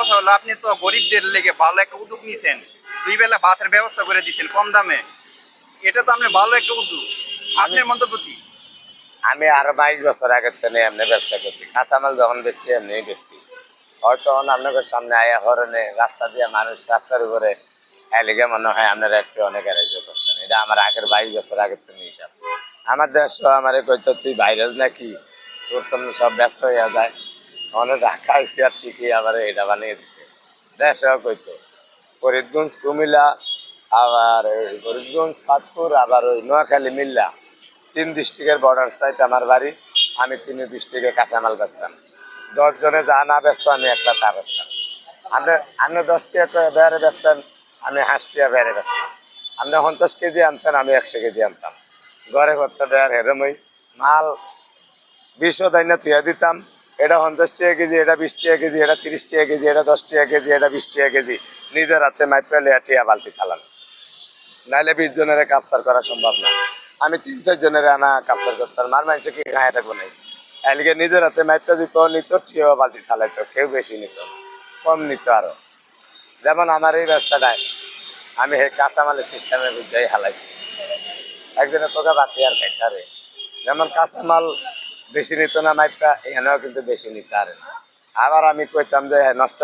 কথা হলো, আপনি তো গরিবদের লেগে ভালো একটা উদ্যোগ নিছেন। দুই বেলা ভাতের ব্যবস্থা করে দিচ্ছেন কম দামে। এটা তো আপনি ভালো একটা উদ্যোগ। আপনার মন্তব্য কি? আমি আরও বাইশ বছর আগের থেকে এমনি ব্যবসা করছি। কাঁচামাল যখন বেচছি এমনি বেচছি। হয়তো আপনাদের সামনে আয়া হরণে রাস্তা দিয়ে মানুষ রাস্তার উপরে এলিগে মনে হয় আপনারা একটু অনেক অ্যারেঞ্জ করছেন। এটা আমার আগের বাইশ বছর আগের থেকে হিসাব। আমার দেশ আমার কইতো, তুই ভাইরাস নাকি? তোর তো সব ব্যস্ত হয়ে যায়। অনেক ঢাকা আইসি আর ঠিকই আবার এটা বানিয়ে দিছে। দেশও কইতো, ফরিদগঞ্জ, কুমিল্লা, আবার ফরিদগঞ্জ, সাতপুর, আবার ওই নোয়াখালী, মিল্লা। তিন ডিস্ট্রিক্টের বর্ডার সাইড আমার বাড়ি, আমি তিন ডিস্ট্রিক্টে কাঁচামাল বেচতাম। দশ জনে যা না ব্যস্ত আমি একটা তা বেচতাম। আপনি আপনি দশ টাকা বেড়ে বেচতেন, আমি হাঁস টাকা বেড়ে বেচতাম। আপনি পঞ্চাশ কেজি আনতেন, আমি একশো কেজি আনতাম। ঘরে করতে বেড় হেরমই, মাল বিশও দাইনা থুয়া দিতাম। এটা পঞ্চাশ টাকা কেজি, এটা বিশ টাকা কেজি, এটা তিরিশ টাকা কেজি, এটা দশ টাকা কেজি, এটা বিশ টাকা কেজি। নিজের হাতে মাইপে লিয়া টিয়া বালতি থালাম নাইলে বিশ জনের কাপসার করা সম্ভব না। আমি তিন চার জনের আনা কাপসার করতাম আর মানুষে কি গায়ে থাকব নাই এদিকে নিজের হাতে মাইপটা দিত নিত টিও বালতি থালাইতো কেউ বেশি নিত কম নিত আরও। যেমন আমার এই ব্যবসাটায়, আমি সেই কাঁচামালের সিস্টেমে বুঝাই হালাইছি। একজনের তোকে বাকি আর খাইতারে যেমন কাঁচামাল বেশি নিত না মাইকটা এখানেও কিন্তু বেশি নিতে পারে আবার আমি কইতাম যে নষ্ট